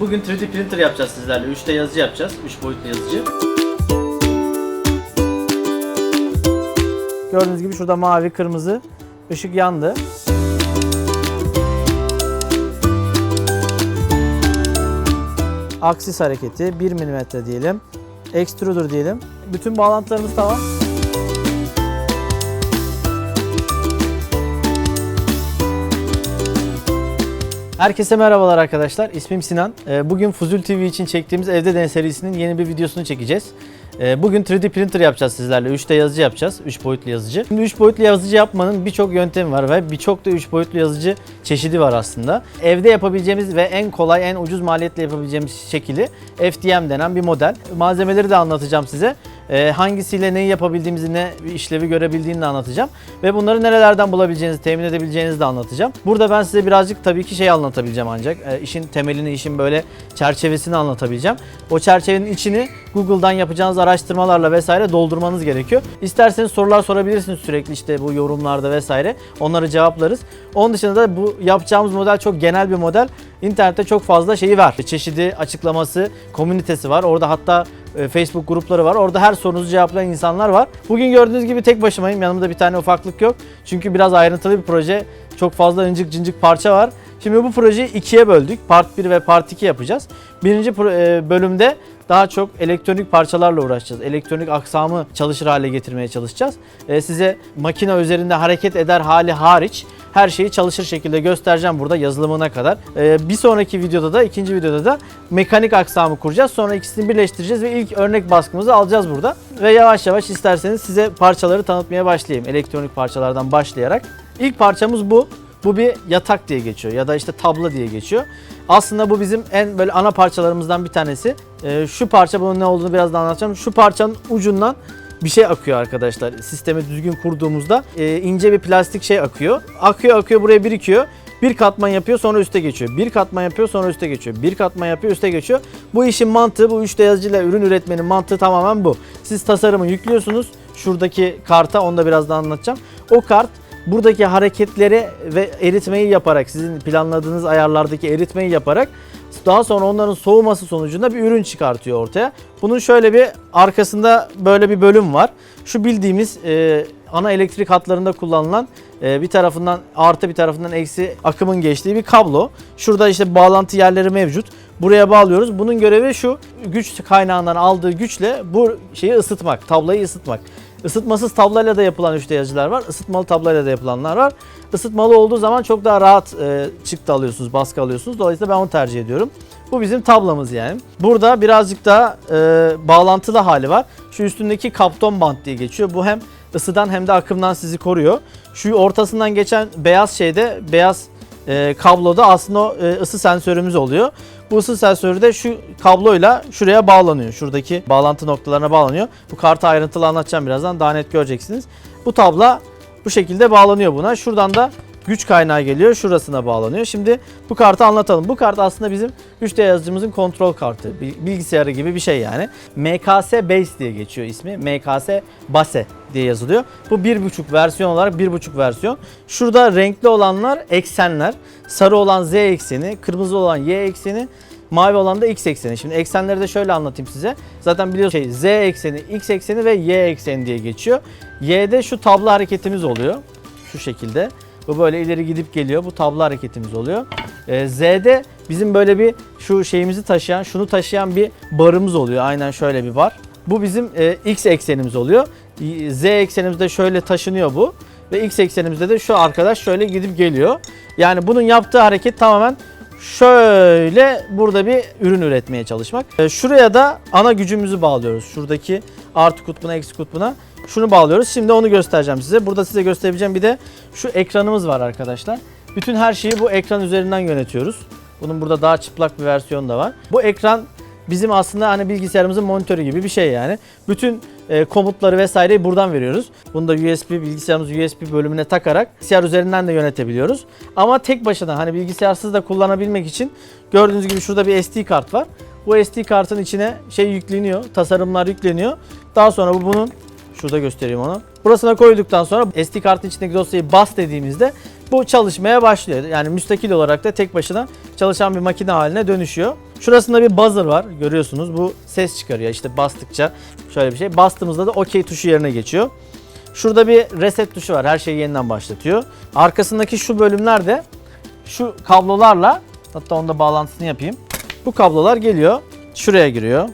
Bugün 3D printer yapacağız sizlerle. 3D yazıcı yapacağız. 3 boyutlu yazıcı. Gördüğünüz gibi şurada mavi, kırmızı ışık yandı. Aksis hareketi 1 mm diyelim. Extruder diyelim. Bütün bağlantılarımız tamam. Herkese merhabalar arkadaşlar. İsmim Sinan. Ee, Bugün Fuzul TV için çektiğimiz Evde Deney serisinin yeni bir videosunu çekeceğiz. Ee, Bugün 3D printer yapacağız sizlerle. 3D yazıcı yapacağız. 3 boyutlu yazıcı. Şimdi 3 boyutlu yazıcı yapmanın birçok yöntemi var ve birçok da 3 boyutlu yazıcı çeşidi var aslında. Evde yapabileceğimiz ve en kolay, en ucuz maliyetle yapabileceğimiz şekli FDM denen bir model. Malzemeleri de anlatacağım size. Ee, hangisiyle neyi yapabildiğimizi, ne işlevi görebildiğini de anlatacağım. Ve bunları nerelerden bulabileceğinizi, temin edebileceğinizi de anlatacağım. Burada ben size birazcık tabii ki şey anlatabileceğim ancak. Ee, işin temelini, işin böyle çerçevesini anlatabileceğim. O çerçevenin içini Google'dan yapacağınız araştırmalarla vesaire doldurmanız gerekiyor. İsterseniz sorular sorabilirsiniz sürekli işte bu yorumlarda vesaire. Onları cevaplarız. Onun dışında da bu yapacağımız model çok genel bir model. İnternette çok fazla şeyi var. Çeşidi, açıklaması, komünitesi var. Orada hatta e, Facebook grupları var. Orada her sorunuzu cevaplayan insanlar var. Bugün gördüğünüz gibi tek başımayım. Yanımda bir tane ufaklık yok. Çünkü biraz ayrıntılı bir proje. Çok fazla incik cincik parça var. Şimdi bu projeyi ikiye böldük. Part 1 ve Part 2 yapacağız. Birinci e, bölümde daha çok elektronik parçalarla uğraşacağız. Elektronik aksamı çalışır hale getirmeye çalışacağız. E, size makine üzerinde hareket eder hali hariç her şeyi çalışır şekilde göstereceğim burada yazılımına kadar. E, bir sonraki videoda da ikinci videoda da mekanik aksamı kuracağız. Sonra ikisini birleştireceğiz ve ilk örnek baskımızı alacağız burada. Ve yavaş yavaş isterseniz size parçaları tanıtmaya başlayayım. Elektronik parçalardan başlayarak. İlk parçamız bu. Bu bir yatak diye geçiyor ya da işte tabla diye geçiyor. Aslında bu bizim en böyle ana parçalarımızdan bir tanesi. Ee, şu parça bunun ne olduğunu biraz daha anlatacağım. Şu parçanın ucundan bir şey akıyor arkadaşlar. Sistemi düzgün kurduğumuzda e, ince bir plastik şey akıyor. Akıyor akıyor buraya birikiyor. Bir katman yapıyor sonra üste geçiyor. Bir katman yapıyor sonra üste geçiyor. Bir katman yapıyor üste geçiyor. Bu işin mantığı bu 3D yazıcıyla ürün üretmenin mantığı tamamen bu. Siz tasarımı yüklüyorsunuz. Şuradaki karta onu da biraz daha anlatacağım. O kart buradaki hareketleri ve eritmeyi yaparak sizin planladığınız ayarlardaki eritmeyi yaparak daha sonra onların soğuması sonucunda bir ürün çıkartıyor ortaya. Bunun şöyle bir arkasında böyle bir bölüm var. Şu bildiğimiz e, ana elektrik hatlarında kullanılan e, bir tarafından artı bir tarafından eksi akımın geçtiği bir kablo. Şurada işte bağlantı yerleri mevcut. Buraya bağlıyoruz. Bunun görevi şu güç kaynağından aldığı güçle bu şeyi ısıtmak, tablayı ısıtmak. Isıtmasız tablayla da yapılan 3D yazıcılar var. Isıtmalı tablayla da yapılanlar var. Isıtmalı olduğu zaman çok daha rahat e, çıktı alıyorsunuz, baskı alıyorsunuz. Dolayısıyla ben onu tercih ediyorum. Bu bizim tablamız yani. Burada birazcık daha e, bağlantılı hali var. Şu üstündeki kapton bant diye geçiyor. Bu hem ısıdan hem de akımdan sizi koruyor. Şu ortasından geçen beyaz şeyde, beyaz e, kabloda aslında o, e, ısı sensörümüz oluyor. Bu ısı sensörü de şu kabloyla şuraya bağlanıyor. Şuradaki bağlantı noktalarına bağlanıyor. Bu kartı ayrıntılı anlatacağım birazdan. Daha net göreceksiniz. Bu tabla bu şekilde bağlanıyor buna. Şuradan da güç kaynağı geliyor. Şurasına bağlanıyor. Şimdi bu kartı anlatalım. Bu kart aslında bizim 3D yazıcımızın kontrol kartı. Bil- Bilgisayarı gibi bir şey yani. MKS Base diye geçiyor ismi. MKS Base diye yazılıyor. Bu 1.5 versiyon olarak 1.5 versiyon. Şurada renkli olanlar eksenler. Sarı olan Z ekseni, kırmızı olan Y ekseni, Mavi olan da x ekseni. Şimdi eksenleri de şöyle anlatayım size. Zaten biliyorsunuz şey, z ekseni, x ekseni ve y ekseni diye geçiyor. Y'de şu tablo hareketimiz oluyor. Şu şekilde. Bu böyle ileri gidip geliyor. Bu tablo hareketimiz oluyor. Ee, Z'de bizim böyle bir şu şeyimizi taşıyan, şunu taşıyan bir barımız oluyor. Aynen şöyle bir bar. Bu bizim e, x eksenimiz oluyor. Z eksenimizde şöyle taşınıyor bu. Ve x eksenimizde de şu arkadaş şöyle gidip geliyor. Yani bunun yaptığı hareket tamamen şöyle burada bir ürün üretmeye çalışmak. E, Şuraya da ana gücümüzü bağlıyoruz. Şuradaki artı kutbuna eksi kutbuna. Şunu bağlıyoruz. Şimdi onu göstereceğim size. Burada size gösterebileceğim bir de şu ekranımız var arkadaşlar. Bütün her şeyi bu ekran üzerinden yönetiyoruz. Bunun burada daha çıplak bir versiyonu da var. Bu ekran bizim aslında hani bilgisayarımızın monitörü gibi bir şey yani. Bütün e, komutları vesaireyi buradan veriyoruz. Bunu da USB bilgisayarımız USB bölümüne takarak bilgisayar üzerinden de yönetebiliyoruz. Ama tek başına hani bilgisayarsız da kullanabilmek için gördüğünüz gibi şurada bir SD kart var. Bu SD kartın içine şey yükleniyor, tasarımlar yükleniyor. Daha sonra bu bunun şurada göstereyim onu. Burasına koyduktan sonra SD kartın içindeki dosyayı bas dediğimizde Bu çalışmaya başlıyor. Yani müstakil olarak da tek başına çalışan bir makine haline dönüşüyor. Şurasında bir buzzer var görüyorsunuz. Bu ses çıkarıyor işte bastıkça şöyle bir şey. Bastığımızda da OK tuşu yerine geçiyor. Şurada bir reset tuşu var. Her şeyi yeniden başlatıyor. Arkasındaki şu bölümler de şu kablolarla hatta onda bağlantısını yapayım. Bu kablolar geliyor. Şuraya giriyor.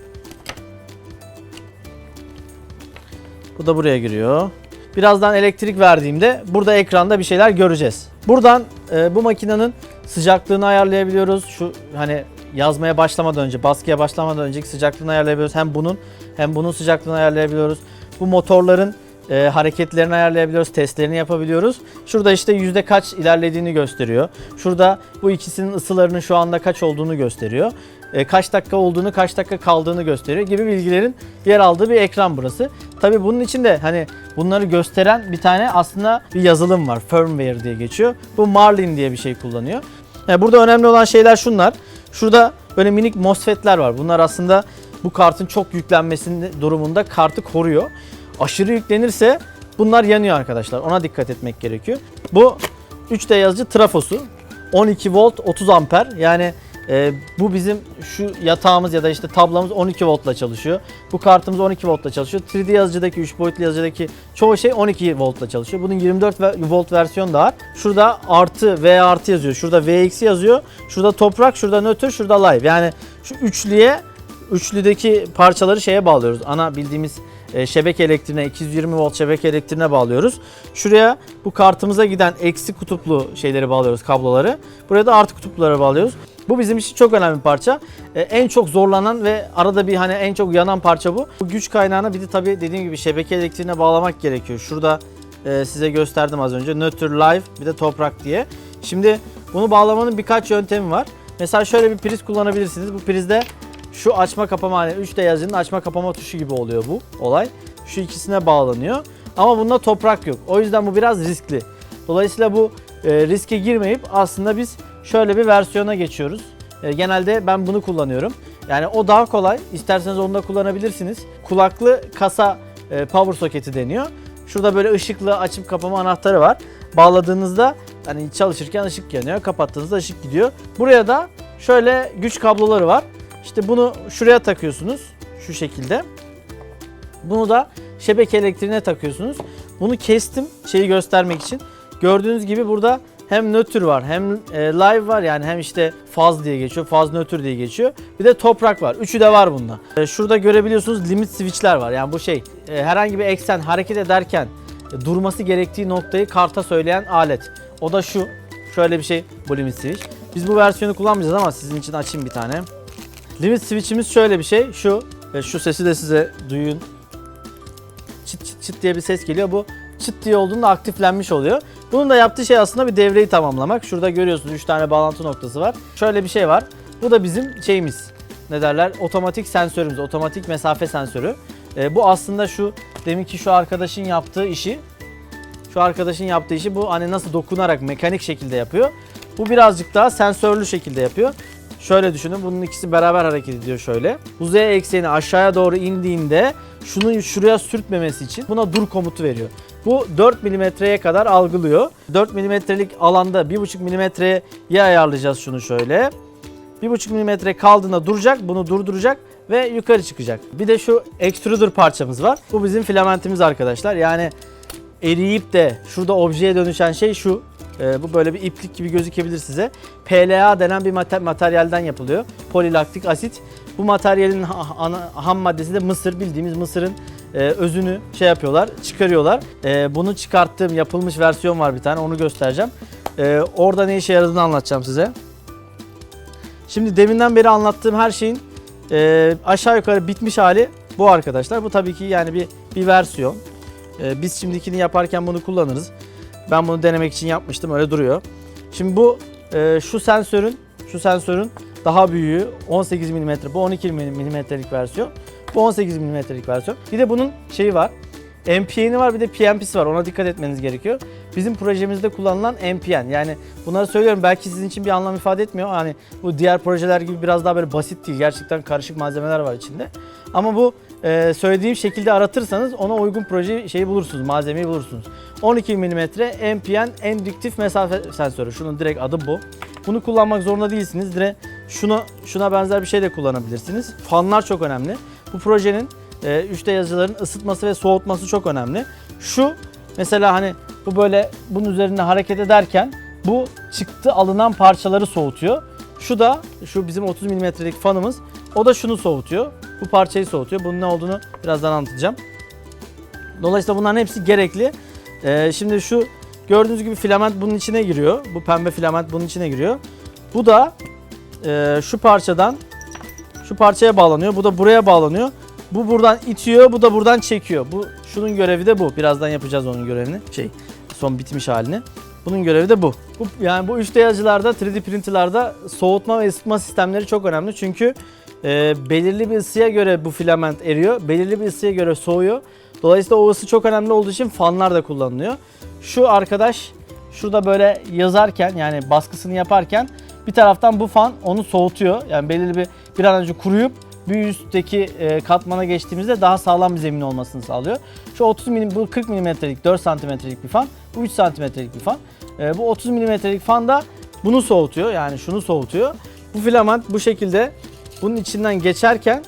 Bu da buraya giriyor. Birazdan elektrik verdiğimde burada ekranda bir şeyler göreceğiz. Buradan e, bu makinenin sıcaklığını ayarlayabiliyoruz. Şu hani yazmaya başlamadan önce, baskıya başlamadan önceki sıcaklığını ayarlayabiliyoruz. Hem bunun hem bunun sıcaklığını ayarlayabiliyoruz. Bu motorların e, hareketlerini ayarlayabiliyoruz, testlerini yapabiliyoruz. Şurada işte yüzde kaç ilerlediğini gösteriyor. Şurada bu ikisinin ısılarının şu anda kaç olduğunu gösteriyor. E, kaç dakika olduğunu, kaç dakika kaldığını gösteriyor gibi bilgilerin yer aldığı bir ekran burası. Tabii bunun içinde hani bunları gösteren bir tane aslında bir yazılım var. Firmware diye geçiyor. Bu Marlin diye bir şey kullanıyor. Yani burada önemli olan şeyler şunlar. Şurada böyle minik MOSFET'ler var. Bunlar aslında bu kartın çok yüklenmesinin durumunda kartı koruyor. Aşırı yüklenirse bunlar yanıyor arkadaşlar. Ona dikkat etmek gerekiyor. Bu 3D yazıcı trafosu. 12 volt 30 amper. Yani e, bu bizim şu yatağımız ya da işte tablamız 12 voltla çalışıyor. Bu kartımız 12 voltla çalışıyor. 3D yazıcıdaki 3 boyutlu yazıcıdaki çoğu şey 12 voltla çalışıyor. Bunun 24 ve- volt versiyonu da var. Şurada artı V artı yazıyor. Şurada V eksi yazıyor. Şurada toprak, şurada nötr, şurada live. Yani şu üçlüye üçlüdeki parçaları şeye bağlıyoruz. Ana bildiğimiz e, şebeke elektriğine 220 volt şebeke elektriğine bağlıyoruz. Şuraya bu kartımıza giden eksi kutuplu şeyleri bağlıyoruz kabloları. Buraya da artı kutuplara bağlıyoruz. Bu bizim için çok önemli bir parça. E, en çok zorlanan ve arada bir hani en çok yanan parça bu. Bu güç kaynağına bir de tabii dediğim gibi şebeke elektriğine bağlamak gerekiyor. Şurada e, size gösterdim az önce. Nötr, live bir de toprak diye. Şimdi bunu bağlamanın birkaç yöntemi var. Mesela şöyle bir priz kullanabilirsiniz. Bu prizde şu açma kapama hani 3D yazının açma kapama tuşu gibi oluyor bu olay. Şu ikisine bağlanıyor. Ama bunda toprak yok. O yüzden bu biraz riskli. Dolayısıyla bu e, riske girmeyip aslında biz şöyle bir versiyona geçiyoruz. E, genelde ben bunu kullanıyorum. Yani o daha kolay. İsterseniz onu da kullanabilirsiniz. Kulaklı kasa e, power soketi deniyor. Şurada böyle ışıklı açıp kapama anahtarı var. Bağladığınızda hani çalışırken ışık yanıyor. Kapattığınızda ışık gidiyor. Buraya da şöyle güç kabloları var. İşte bunu şuraya takıyorsunuz. Şu şekilde. Bunu da şebeke elektriğine takıyorsunuz. Bunu kestim şeyi göstermek için. Gördüğünüz gibi burada hem nötr var hem e, live var yani hem işte faz diye geçiyor, faz nötr diye geçiyor. Bir de toprak var. Üçü de var bunda. E, şurada görebiliyorsunuz limit switchler var. Yani bu şey e, herhangi bir eksen hareket ederken durması gerektiği noktayı karta söyleyen alet. O da şu. Şöyle bir şey bu limit switch. Biz bu versiyonu kullanmayacağız ama sizin için açayım bir tane. Limit switch'imiz şöyle bir şey. Şu şu sesi de size duyun. Çıt çıt çıt diye bir ses geliyor. Bu çıt diye olduğunda aktiflenmiş oluyor. Bunun da yaptığı şey aslında bir devreyi tamamlamak. Şurada görüyorsunuz 3 tane bağlantı noktası var. Şöyle bir şey var. Bu da bizim şeyimiz. Ne derler? Otomatik sensörümüz. Otomatik mesafe sensörü. Ee, bu aslında şu deminki şu arkadaşın yaptığı işi şu arkadaşın yaptığı işi bu hani nasıl dokunarak mekanik şekilde yapıyor. Bu birazcık daha sensörlü şekilde yapıyor. Şöyle düşünün bunun ikisi beraber hareket ediyor şöyle. Bu Z ekseni aşağıya doğru indiğinde şunu şuraya sürtmemesi için buna dur komutu veriyor. Bu 4 milimetreye kadar algılıyor. 4 milimetrelik alanda 1,5 milimetreye ayarlayacağız şunu şöyle. 1,5 milimetre kaldığında duracak, bunu durduracak ve yukarı çıkacak. Bir de şu extruder parçamız var. Bu bizim filamentimiz arkadaşlar. Yani eriyip de şurada objeye dönüşen şey şu. Ee, bu böyle bir iplik gibi gözükebilir size. PLA denen bir mate- materyalden yapılıyor. Polilaktik asit. Bu materyalin ha- ham maddesi de mısır. Bildiğimiz mısırın e, özünü şey yapıyorlar, çıkarıyorlar. E, bunu çıkarttığım yapılmış versiyon var bir tane. Onu göstereceğim. E, orada ne işe yaradığını anlatacağım size. Şimdi deminden beri anlattığım her şeyin e, aşağı yukarı bitmiş hali bu arkadaşlar. Bu tabii ki yani bir bir versiyon. E, biz şimdikini yaparken bunu kullanırız. Ben bunu denemek için yapmıştım öyle duruyor. Şimdi bu e, şu sensörün şu sensörün daha büyüğü 18 mm bu 12 mm'lik versiyon. Bu 18 mm'lik versiyon. Bir de bunun şeyi var. MPN'i var bir de PNP'si var. Ona dikkat etmeniz gerekiyor. Bizim projemizde kullanılan MPN. Yani bunları söylüyorum belki sizin için bir anlam ifade etmiyor. Hani bu diğer projeler gibi biraz daha böyle basit değil. Gerçekten karışık malzemeler var içinde. Ama bu e, söylediğim şekilde aratırsanız ona uygun proje şeyi bulursunuz, malzemeyi bulursunuz. 12 mm NPN endüktif mesafe sensörü. Şunun direkt adı bu. Bunu kullanmak zorunda değilsiniz. Direkt şunu şuna benzer bir şey de kullanabilirsiniz. Fanlar çok önemli. Bu projenin e, 3D yazıcıların ısıtması ve soğutması çok önemli. Şu mesela hani bu böyle bunun üzerinde hareket ederken bu çıktı alınan parçaları soğutuyor. Şu da şu bizim 30 milimetrelik fanımız. O da şunu soğutuyor. Bu parçayı soğutuyor. Bunun ne olduğunu birazdan anlatacağım. Dolayısıyla bunların hepsi gerekli. Ee, şimdi şu gördüğünüz gibi filament bunun içine giriyor. Bu pembe filament bunun içine giriyor. Bu da e, şu parçadan şu parçaya bağlanıyor. Bu da buraya bağlanıyor. Bu buradan itiyor, bu da buradan çekiyor. Bu şunun görevi de bu. Birazdan yapacağız onun görevini. Şey, son bitmiş halini. Bunun görevi de bu. bu yani bu 3D yazıcılarda, 3D printerlarda soğutma ve ısıtma sistemleri çok önemli. Çünkü e, belirli bir ısıya göre bu filament eriyor. Belirli bir ısıya göre soğuyor. Dolayısıyla o ısı çok önemli olduğu için fanlar da kullanılıyor. Şu arkadaş şurada böyle yazarken yani baskısını yaparken bir taraftan bu fan onu soğutuyor. Yani belirli bir bir an önce kuruyup bir üstteki e, katmana geçtiğimizde daha sağlam bir zemin olmasını sağlıyor. Şu 30 milim, bu 40 milimetrelik 4 santimetrelik bir fan. Bu 3 santimetrelik bir fan. E, bu 30 milimetrelik fan da bunu soğutuyor. Yani şunu soğutuyor. Bu filament bu şekilde bunun içinden geçerken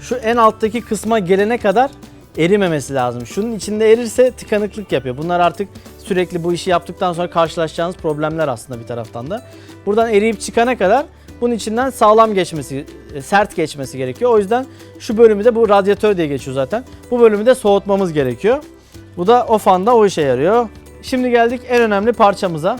şu en alttaki kısma gelene kadar erimemesi lazım. Şunun içinde erirse tıkanıklık yapıyor. Bunlar artık sürekli bu işi yaptıktan sonra karşılaşacağınız problemler aslında bir taraftan da. Buradan eriyip çıkana kadar bunun içinden sağlam geçmesi, e, sert geçmesi gerekiyor. O yüzden şu bölümü de bu radyatör diye geçiyor zaten. Bu bölümü de soğutmamız gerekiyor. Bu da o fanda o işe yarıyor. Şimdi geldik en önemli parçamıza.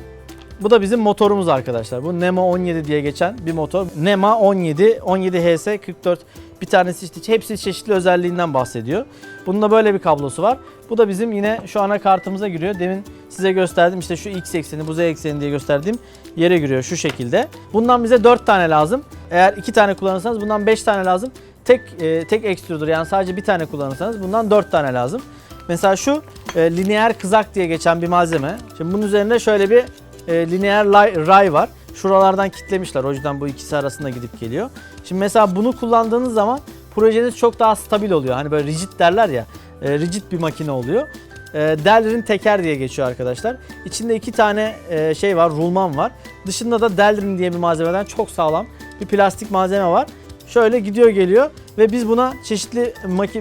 Bu da bizim motorumuz arkadaşlar. Bu NEMA 17 diye geçen bir motor. NEMA 17, 17 HS 44 bir tanesi işte hepsi çeşitli özelliğinden bahsediyor. Bunun da böyle bir kablosu var. Bu da bizim yine şu anakartımıza giriyor. Demin size gösterdim işte şu X ekseni, bu Z ekseni diye gösterdiğim yere giriyor şu şekilde. Bundan bize 4 tane lazım. Eğer 2 tane kullanırsanız bundan 5 tane lazım. Tek e, tek extruder yani sadece bir tane kullanırsanız bundan 4 tane lazım. Mesela şu e, lineer kızak diye geçen bir malzeme. Şimdi bunun üzerinde şöyle bir e, lineer ray var. Şuralardan kitlemişler. O yüzden bu ikisi arasında gidip geliyor. Şimdi mesela bunu kullandığınız zaman projeniz çok daha stabil oluyor. Hani böyle rigid derler ya. E, rigid bir makine oluyor. E, Delrin teker diye geçiyor arkadaşlar. İçinde iki tane e, şey var, rulman var. Dışında da Delrin diye bir malzemeden çok sağlam bir plastik malzeme var. Şöyle gidiyor geliyor ve biz buna çeşitli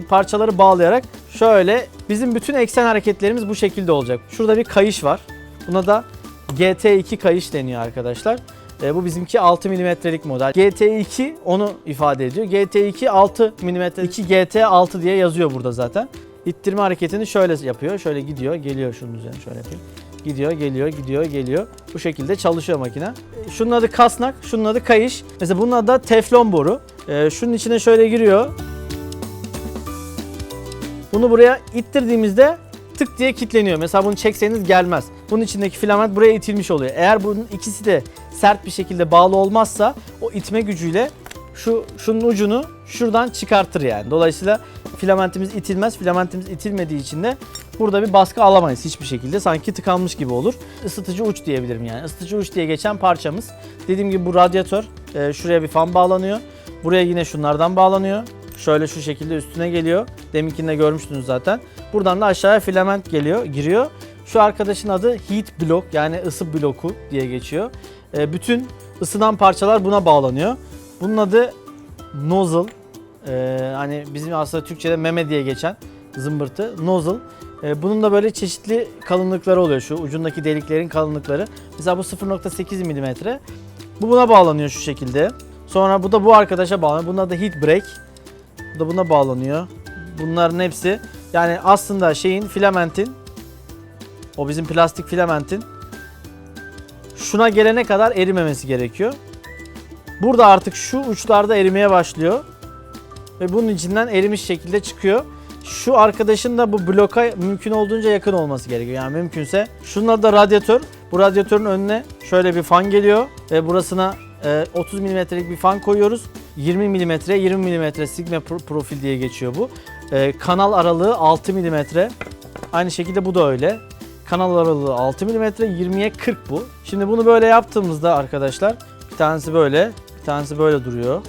parçaları bağlayarak şöyle bizim bütün eksen hareketlerimiz bu şekilde olacak. Şurada bir kayış var. Buna da GT2 kayış deniyor arkadaşlar. E, bu bizimki 6 milimetrelik model. GT2 onu ifade ediyor. GT2 6 mm 2 GT6 diye yazıyor burada zaten. İttirme hareketini şöyle yapıyor. Şöyle gidiyor, geliyor şunun üzerine şöyle yapayım. Gidiyor, geliyor, gidiyor, geliyor. Bu şekilde çalışıyor makine. E, Şunun adı kasnak, şunun adı kayış. Mesela bunun adı da teflon boru. E, şunun içine şöyle giriyor. Bunu buraya ittirdiğimizde tık diye kilitleniyor. Mesela bunu çekseniz gelmez. Bunun içindeki filament buraya itilmiş oluyor. Eğer bunun ikisi de sert bir şekilde bağlı olmazsa o itme gücüyle şu şunun ucunu şuradan çıkartır yani. Dolayısıyla filamentimiz itilmez. Filamentimiz itilmediği için de burada bir baskı alamayız hiçbir şekilde. Sanki tıkanmış gibi olur. Isıtıcı uç diyebilirim yani. Isıtıcı uç diye geçen parçamız. Dediğim gibi bu radyatör. Ee, şuraya bir fan bağlanıyor. Buraya yine şunlardan bağlanıyor. Şöyle şu şekilde üstüne geliyor. Deminkinde görmüştünüz zaten. Buradan da aşağıya filament geliyor, giriyor. Şu arkadaşın adı heat block yani ısı bloku diye geçiyor. Ee, bütün ısınan parçalar buna bağlanıyor. Bunun adı nozzle. Ee, hani bizim aslında Türkçe'de meme diye geçen zımbırtı nozzle. Ee, bunun da böyle çeşitli kalınlıkları oluyor şu ucundaki deliklerin kalınlıkları. Mesela bu 0.8 mm. Bu buna bağlanıyor şu şekilde. Sonra bu da bu arkadaşa bağlanıyor. Bunun adı heat break. Bu da buna bağlanıyor. Bunların hepsi yani aslında şeyin filamentin o bizim plastik filamentin şuna gelene kadar erimemesi gerekiyor. Burada artık şu uçlarda erimeye başlıyor. Ve bunun içinden erimiş şekilde çıkıyor. Şu arkadaşın da bu bloka mümkün olduğunca yakın olması gerekiyor. Yani mümkünse. Şunun da radyatör. Bu radyatörün önüne şöyle bir fan geliyor. Ve burasına 30 milimetrelik bir fan koyuyoruz. 20 milimetre, 20 milimetre sigma pro- profil diye geçiyor bu. E, kanal aralığı 6 milimetre. Aynı şekilde bu da öyle. Kanal aralığı 6 mm, 20'ye 40 bu. Şimdi bunu böyle yaptığımızda arkadaşlar bir tanesi böyle, bir tanesi böyle duruyor.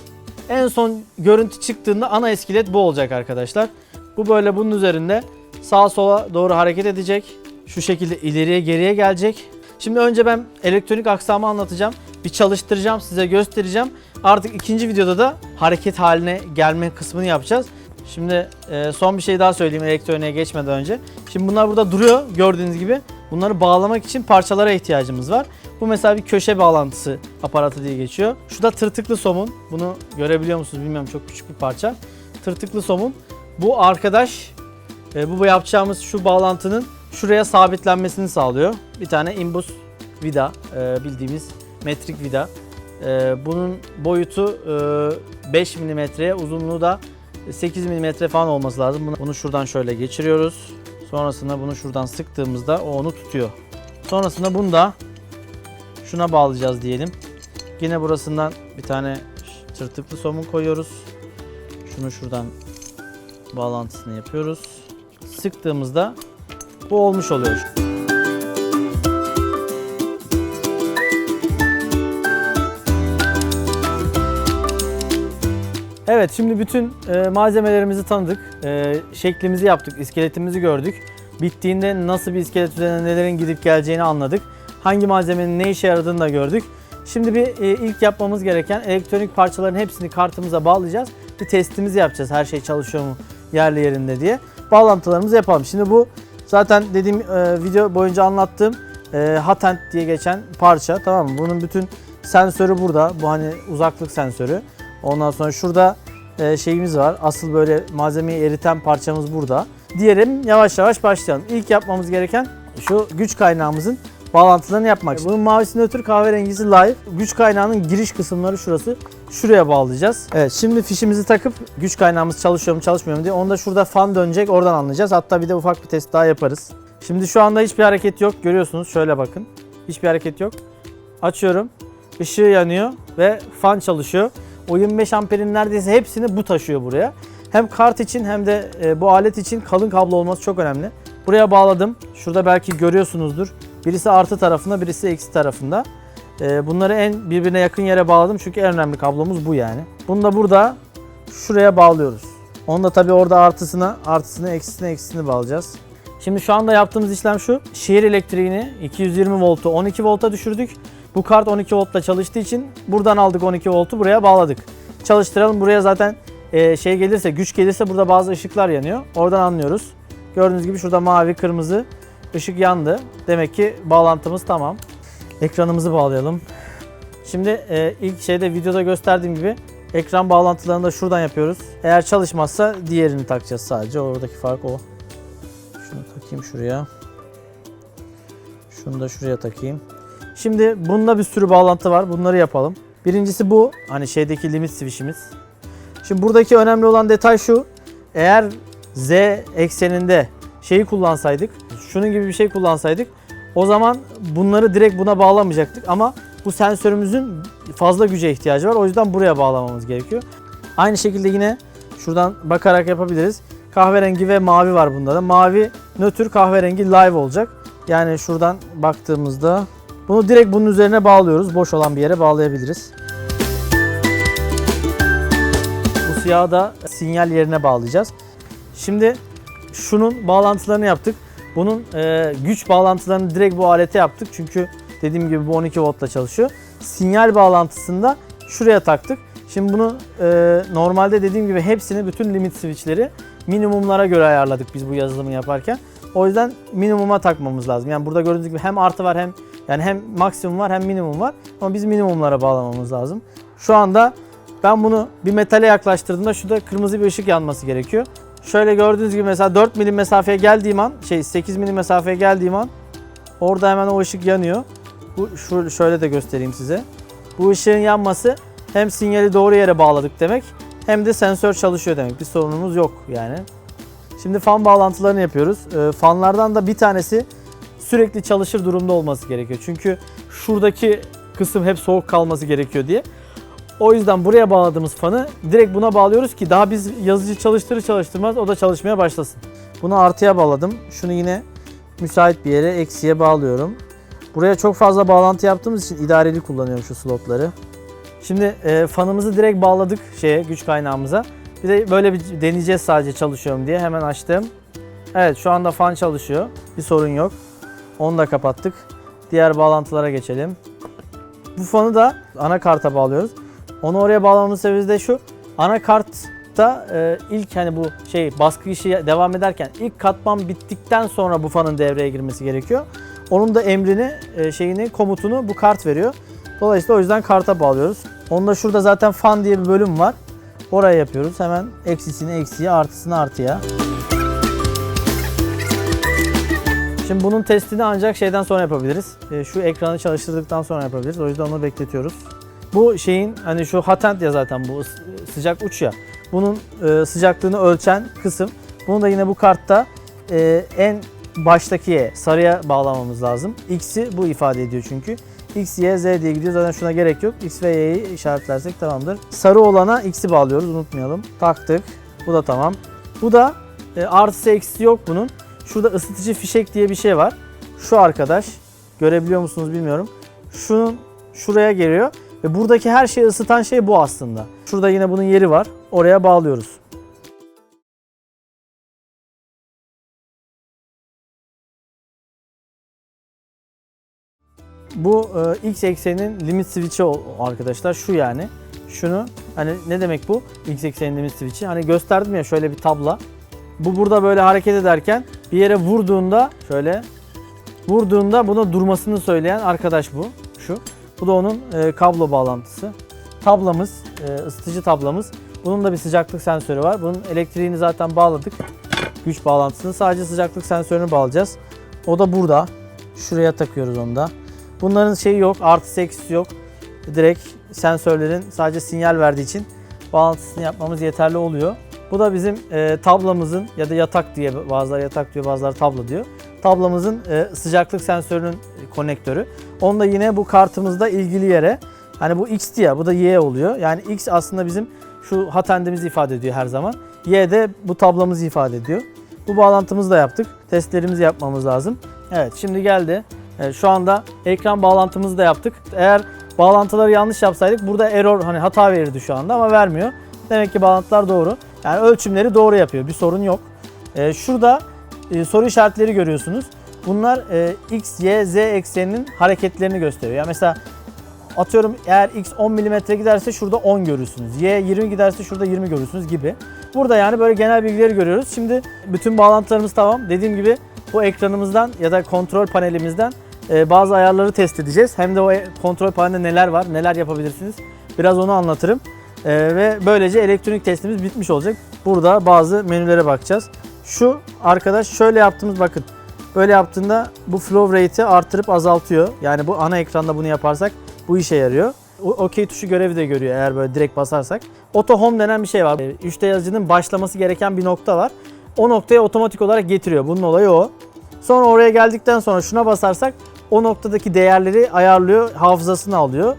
En son görüntü çıktığında ana iskelet bu olacak arkadaşlar. Bu böyle bunun üzerinde sağa sola doğru hareket edecek. Şu şekilde ileriye geriye gelecek. Şimdi önce ben elektronik aksamı anlatacağım. Bir çalıştıracağım size göstereceğim. Artık ikinci videoda da hareket haline gelme kısmını yapacağız. Şimdi e, son bir şey daha söyleyeyim elektroniğe geçmeden önce. Şimdi bunlar burada duruyor gördüğünüz gibi. Bunları bağlamak için parçalara ihtiyacımız var. Bu mesela bir köşe bağlantısı aparatı diye geçiyor. Şu da tırtıklı somun. Bunu görebiliyor musunuz bilmiyorum çok küçük bir parça. Tırtıklı somun. Bu arkadaş e, bu yapacağımız şu bağlantının şuraya sabitlenmesini sağlıyor. Bir tane imbus vida e, bildiğimiz metrik vida. E, bunun boyutu e, 5 mm'ye uzunluğu da 8 mm falan olması lazım. Bunu şuradan şöyle geçiriyoruz. Sonrasında bunu şuradan sıktığımızda o onu tutuyor. Sonrasında bunu da şuna bağlayacağız diyelim. Yine burasından bir tane tırtıklı somun koyuyoruz. Şunu şuradan bağlantısını yapıyoruz. Sıktığımızda bu olmuş oluyor. Evet şimdi bütün e, malzemelerimizi tanıdık. E, şeklimizi yaptık, iskeletimizi gördük. Bittiğinde nasıl bir iskelet üzerine nelerin gidip geleceğini anladık. Hangi malzemenin ne işe yaradığını da gördük. Şimdi bir e, ilk yapmamız gereken elektronik parçaların hepsini kartımıza bağlayacağız. Bir testimizi yapacağız. Her şey çalışıyor mu yerli yerinde diye. Bağlantılarımızı yapalım. Şimdi bu zaten dediğim e, video boyunca anlattığım e, Hatent diye geçen parça tamam mı? Bunun bütün sensörü burada. Bu hani uzaklık sensörü. Ondan sonra şurada e, şeyimiz var. Asıl böyle malzemeyi eriten parçamız burada. Diyelim yavaş yavaş başlayalım. İlk yapmamız gereken şu güç kaynağımızın bağlantılarını yapmak. Bunun mavisi nötr kahverengisi live. Güç kaynağının giriş kısımları şurası. Şuraya bağlayacağız. Evet şimdi fişimizi takıp güç kaynağımız çalışıyor mu çalışmıyor mu diye. Onu da şurada fan dönecek oradan anlayacağız. Hatta bir de ufak bir test daha yaparız. Şimdi şu anda hiçbir hareket yok. Görüyorsunuz şöyle bakın. Hiçbir hareket yok. Açıyorum. Işığı yanıyor ve fan çalışıyor. O 25 amperin neredeyse hepsini bu taşıyor buraya. Hem kart için hem de e, bu alet için kalın kablo olması çok önemli. Buraya bağladım. Şurada belki görüyorsunuzdur. Birisi artı tarafında, birisi eksi tarafında. E, bunları en birbirine yakın yere bağladım çünkü en önemli kablomuz bu yani. Bunu da burada şuraya bağlıyoruz. Onu da tabii orada artısına, artısını, eksisine, eksisini bağlayacağız. Şimdi şu anda yaptığımız işlem şu. Şehir elektriğini 220 voltu 12 volta düşürdük. Bu kart 12 voltla çalıştığı için buradan aldık 12 voltu buraya bağladık. Çalıştıralım. Buraya zaten e, şey gelirse, güç gelirse burada bazı ışıklar yanıyor. Oradan anlıyoruz. Gördüğünüz gibi şurada mavi, kırmızı ışık yandı. Demek ki bağlantımız tamam. Ekranımızı bağlayalım. Şimdi e, ilk şeyde videoda gösterdiğim gibi ekran bağlantılarını da şuradan yapıyoruz. Eğer çalışmazsa diğerini takacağız sadece. Oradaki fark o. Şunu takayım şuraya. Şunu da şuraya takayım. Şimdi bunda bir sürü bağlantı var. Bunları yapalım. Birincisi bu. Hani şeydeki limit switch'imiz. Şimdi buradaki önemli olan detay şu. Eğer Z ekseninde şeyi kullansaydık, şunun gibi bir şey kullansaydık o zaman bunları direkt buna bağlamayacaktık ama bu sensörümüzün fazla güce ihtiyacı var. O yüzden buraya bağlamamız gerekiyor. Aynı şekilde yine şuradan bakarak yapabiliriz. Kahverengi ve mavi var bunda da. Mavi nötr kahverengi live olacak. Yani şuradan baktığımızda bunu direkt bunun üzerine bağlıyoruz. Boş olan bir yere bağlayabiliriz. Bu siyahı da sinyal yerine bağlayacağız. Şimdi şunun bağlantılarını yaptık. Bunun e, güç bağlantılarını direkt bu alete yaptık. Çünkü dediğim gibi bu 12 voltla çalışıyor. Sinyal bağlantısında şuraya taktık. Şimdi bunu e, normalde dediğim gibi hepsini bütün limit switchleri minimumlara göre ayarladık biz bu yazılımı yaparken. O yüzden minimuma takmamız lazım. Yani burada gördüğünüz gibi hem artı var hem yani hem maksimum var hem minimum var. Ama biz minimumlara bağlamamız lazım. Şu anda ben bunu bir metale yaklaştırdığımda şurada kırmızı bir ışık yanması gerekiyor. Şöyle gördüğünüz gibi mesela 4 milim mesafeye geldiğim an, şey 8 milim mesafeye geldiğim an orada hemen o ışık yanıyor. Bu şu şöyle de göstereyim size. Bu ışığın yanması hem sinyali doğru yere bağladık demek hem de sensör çalışıyor demek. Bir sorunumuz yok yani. Şimdi fan bağlantılarını yapıyoruz. Ee, fanlardan da bir tanesi sürekli çalışır durumda olması gerekiyor. Çünkü şuradaki kısım hep soğuk kalması gerekiyor diye. O yüzden buraya bağladığımız fanı direkt buna bağlıyoruz ki daha biz yazıcı çalıştırır çalıştırmaz o da çalışmaya başlasın. Bunu artıya bağladım. Şunu yine müsait bir yere eksiye bağlıyorum. Buraya çok fazla bağlantı yaptığımız için idareli kullanıyorum şu slotları. Şimdi e, fanımızı direkt bağladık şeye güç kaynağımıza. Bir de böyle bir deneyeceğiz sadece çalışıyorum diye hemen açtım. Evet şu anda fan çalışıyor. Bir sorun yok. Onu da kapattık. Diğer bağlantılara geçelim. Bu fanı da anakarta bağlıyoruz. Onu oraya bağlamamızın sebebi de şu. Anakartta e, ilk hani bu şey baskı işi devam ederken ilk katman bittikten sonra bu fanın devreye girmesi gerekiyor. Onun da emrini, e, şeyini, komutunu bu kart veriyor. Dolayısıyla o yüzden karta bağlıyoruz. Onda şurada zaten fan diye bir bölüm var. Oraya yapıyoruz. Hemen eksisini eksiye, artısını artıya. Şimdi bunun testini ancak şeyden sonra yapabiliriz. E, Şu ekranı çalıştırdıktan sonra yapabiliriz. O yüzden onu bekletiyoruz. Bu şeyin hani şu hatent ya zaten bu sıcak uç ya. Bunun e, sıcaklığını ölçen kısım. Bunu da yine bu kartta e, en baştakiye sarıya bağlamamız lazım. X'i bu ifade ediyor çünkü. X, Y, Z diye gidiyor. Zaten şuna gerek yok. X ve Y'yi işaretlersek tamamdır. Sarı olana X'i bağlıyoruz. Unutmayalım. Taktık. Bu da tamam. Bu da e, artısı eksisi yok bunun. Şurada ısıtıcı fişek diye bir şey var. Şu arkadaş. Görebiliyor musunuz bilmiyorum. Şunun şuraya geliyor. Ve buradaki her şeyi ısıtan şey bu aslında. Şurada yine bunun yeri var. Oraya bağlıyoruz. Bu e, X eksenin limit switch'i arkadaşlar şu yani. Şunu hani ne demek bu? X eksenin limit switch'i. Hani gösterdim ya şöyle bir tabla. Bu burada böyle hareket ederken bir yere vurduğunda şöyle vurduğunda buna durmasını söyleyen arkadaş bu. Şu. Bu da onun e, kablo bağlantısı. Tablamız, e, ısıtıcı tablamız. Bunun da bir sıcaklık sensörü var. Bunun elektriğini zaten bağladık. Güç bağlantısını. Sadece sıcaklık sensörünü bağlayacağız. O da burada. Şuraya takıyoruz onu da. Bunların şeyi yok, artı eksisi yok. Direkt sensörlerin sadece sinyal verdiği için bağlantısını yapmamız yeterli oluyor. Bu da bizim e, tablamızın ya da yatak diye bazıları yatak diyor bazıları tablo diyor. Tablamızın e, sıcaklık sensörünün konektörü. Onu da yine bu kartımızda ilgili yere hani bu X diye bu da Y oluyor. Yani X aslında bizim şu hatendimizi ifade ediyor her zaman. Y de bu tablamızı ifade ediyor. Bu bağlantımızı da yaptık. Testlerimizi yapmamız lazım. Evet şimdi geldi. Evet, şu anda ekran bağlantımızı da yaptık. Eğer bağlantıları yanlış yapsaydık burada error hani hata verirdi şu anda ama vermiyor. Demek ki bağlantılar doğru. Yani ölçümleri doğru yapıyor. Bir sorun yok. Ee, şurada e, soru işaretleri görüyorsunuz. Bunlar e, X, Y, Z ekseninin hareketlerini gösteriyor. Yani mesela atıyorum eğer X 10 mm giderse şurada 10 görürsünüz. Y 20 giderse şurada 20 görürsünüz gibi. Burada yani böyle genel bilgileri görüyoruz. Şimdi bütün bağlantılarımız tamam. Dediğim gibi bu ekranımızdan ya da kontrol panelimizden e, bazı ayarları test edeceğiz. Hem de o e- kontrol panelinde neler var, neler yapabilirsiniz. Biraz onu anlatırım. E, ve böylece elektronik testimiz bitmiş olacak. Burada bazı menülere bakacağız. Şu arkadaş şöyle yaptığımız bakın. Böyle yaptığında bu flow rate'i artırıp azaltıyor. Yani bu ana ekranda bunu yaparsak bu işe yarıyor. OK tuşu görevi de görüyor eğer böyle direkt basarsak. Auto Home denen bir şey var. 3D yazıcının başlaması gereken bir nokta var. O noktaya otomatik olarak getiriyor. Bunun olayı o. Sonra oraya geldikten sonra şuna basarsak o noktadaki değerleri ayarlıyor, hafızasını alıyor.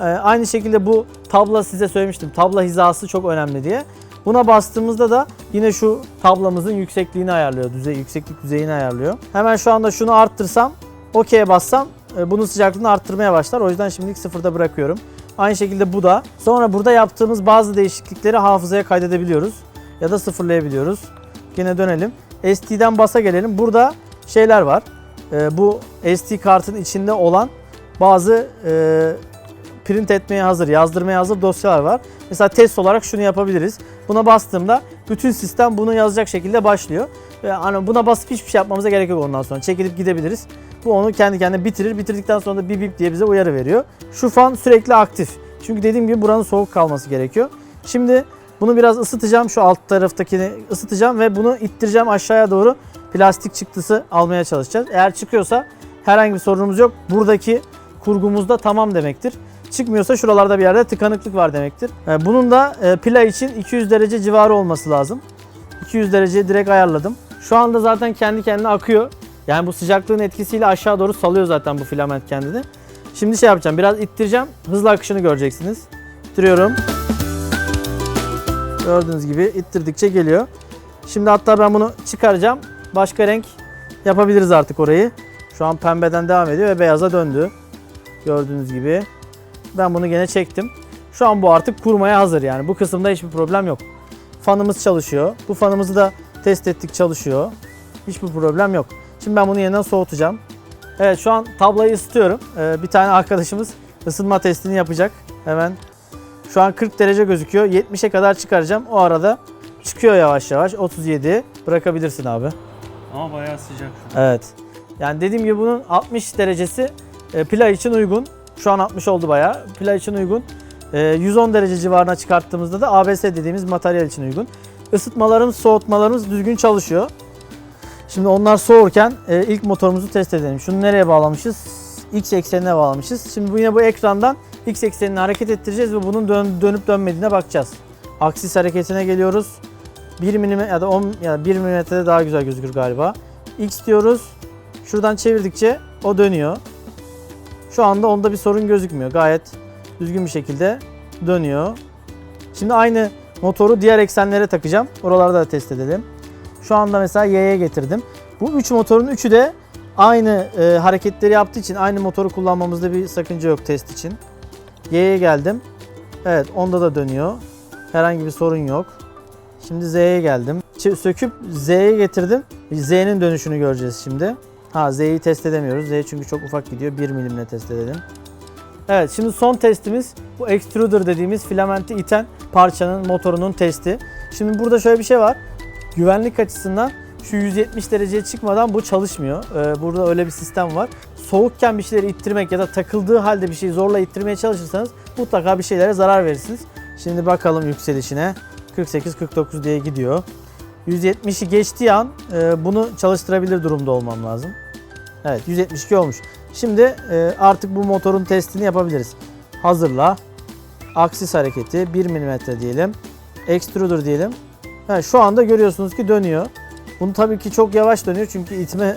Ee, aynı şekilde bu tabla size söylemiştim. Tabla hizası çok önemli diye. Buna bastığımızda da yine şu tablamızın yüksekliğini ayarlıyor. Düzey, yükseklik düzeyini ayarlıyor. Hemen şu anda şunu arttırsam, OK'ye bassam e, bunun sıcaklığını arttırmaya başlar. O yüzden şimdilik sıfırda bırakıyorum. Aynı şekilde bu da. Sonra burada yaptığımız bazı değişiklikleri hafızaya kaydedebiliyoruz. Ya da sıfırlayabiliyoruz. Yine dönelim. SD'den basa gelelim. Burada şeyler var. E, bu SD kartın içinde olan bazı e, print etmeye hazır, yazdırmaya hazır dosyalar var. Mesela test olarak şunu yapabiliriz. Buna bastığımda bütün sistem bunu yazacak şekilde başlıyor. Ve hani buna basıp hiçbir şey yapmamıza gerek yok ondan sonra. Çekilip gidebiliriz. Bu onu kendi kendine bitirir. Bitirdikten sonra da bip bip diye bize uyarı veriyor. Şu fan sürekli aktif. Çünkü dediğim gibi buranın soğuk kalması gerekiyor. Şimdi bunu biraz ısıtacağım. Şu alt taraftakini ısıtacağım ve bunu ittireceğim aşağıya doğru plastik çıktısı almaya çalışacağız. Eğer çıkıyorsa herhangi bir sorunumuz yok. Buradaki kurgumuzda tamam demektir. Çıkmıyorsa şuralarda bir yerde tıkanıklık var demektir. Ee, Bunun da e, pila için 200 derece civarı olması lazım. 200 derece direkt ayarladım. Şu anda zaten kendi kendine akıyor. Yani bu sıcaklığın etkisiyle aşağı doğru salıyor zaten bu filament kendini. Şimdi şey yapacağım biraz ittireceğim. Hızlı akışını göreceksiniz. İttiriyorum. Gördüğünüz gibi ittirdikçe geliyor. Şimdi hatta ben bunu çıkaracağım. Başka renk yapabiliriz artık orayı. Şu an pembeden devam ediyor ve beyaza döndü. Gördüğünüz gibi. Ben bunu gene çektim. Şu an bu artık kurmaya hazır yani. Bu kısımda hiçbir problem yok. Fanımız çalışıyor. Bu fanımızı da test ettik çalışıyor. Hiçbir problem yok. Şimdi ben bunu yeniden soğutacağım. Evet şu an tablayı ısıtıyorum. Ee, bir tane arkadaşımız ısınma testini yapacak. Hemen şu an 40 derece gözüküyor. 70'e kadar çıkaracağım. O arada çıkıyor yavaş yavaş. 37 bırakabilirsin abi. Ama bayağı sıcak şu an. Evet. Yani dediğim gibi bunun 60 derecesi e, pila için uygun. Şu an 60 oldu bayağı. Pila için uygun. E, 110 derece civarına çıkarttığımızda da ABS dediğimiz materyal için uygun. Isıtmalarımız, soğutmalarımız düzgün çalışıyor. Şimdi onlar soğurken e, ilk motorumuzu test edelim. Şunu nereye bağlamışız? X eksenine bağlamışız. Şimdi yine bu ekrandan X eksenini hareket ettireceğiz ve bunun dön- dönüp dönmediğine bakacağız. Aksis hareketine geliyoruz. 1 mm ya da 10 ya da 1 mm'de daha güzel gözükür galiba. X diyoruz. Şuradan çevirdikçe o dönüyor. Şu anda onda bir sorun gözükmüyor. Gayet düzgün bir şekilde dönüyor. Şimdi aynı motoru diğer eksenlere takacağım. Oralarda da test edelim. Şu anda mesela Y'ye getirdim. Bu üç motorun üçü de aynı e, hareketleri yaptığı için aynı motoru kullanmamızda bir sakınca yok test için. Y'ye geldim. Evet onda da dönüyor. Herhangi bir sorun yok. Şimdi Z'ye geldim. Söküp Z'ye getirdim. Z'nin dönüşünü göreceğiz şimdi. Ha Z'yi test edemiyoruz. Z çünkü çok ufak gidiyor. 1 milimle test edelim. Evet şimdi son testimiz bu extruder dediğimiz filamenti iten parçanın motorunun testi. Şimdi burada şöyle bir şey var. Güvenlik açısından şu 170 dereceye çıkmadan bu çalışmıyor. Ee, burada öyle bir sistem var. Soğukken bir şeyleri ittirmek ya da takıldığı halde bir şeyi zorla ittirmeye çalışırsanız mutlaka bir şeylere zarar verirsiniz. Şimdi bakalım yükselişine. 48-49 diye gidiyor. 170'i geçtiği an e, bunu çalıştırabilir durumda olmam lazım. Evet 172 olmuş. Şimdi e, artık bu motorun testini yapabiliriz. Hazırla. Aksis hareketi 1 mm diyelim. Extruder diyelim. Evet, şu anda görüyorsunuz ki dönüyor. Bunu tabii ki çok yavaş dönüyor çünkü itme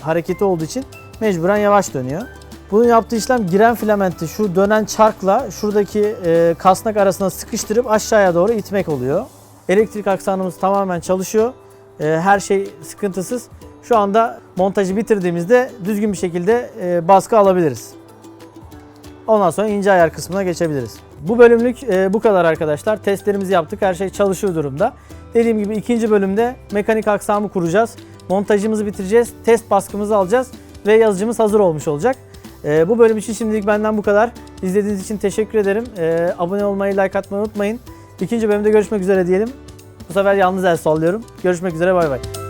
hareketi olduğu için mecburen yavaş dönüyor. Bunun yaptığı işlem giren filamenti şu dönen çarkla şuradaki e, kasnak arasına sıkıştırıp aşağıya doğru itmek oluyor. Elektrik aksanımız tamamen çalışıyor. E, her şey sıkıntısız. Şu anda montajı bitirdiğimizde düzgün bir şekilde e, baskı alabiliriz. Ondan sonra ince ayar kısmına geçebiliriz. Bu bölümlük e, bu kadar arkadaşlar. Testlerimizi yaptık. Her şey çalışıyor durumda. Dediğim gibi ikinci bölümde mekanik aksamı kuracağız. Montajımızı bitireceğiz. Test baskımızı alacağız. Ve yazıcımız hazır olmuş olacak. E, bu bölüm için şimdilik benden bu kadar. İzlediğiniz için teşekkür ederim. Abone olmayı, like atmayı unutmayın. İkinci bölümde görüşmek üzere diyelim. Bu sefer yalnız el sallıyorum. Görüşmek üzere bay bay.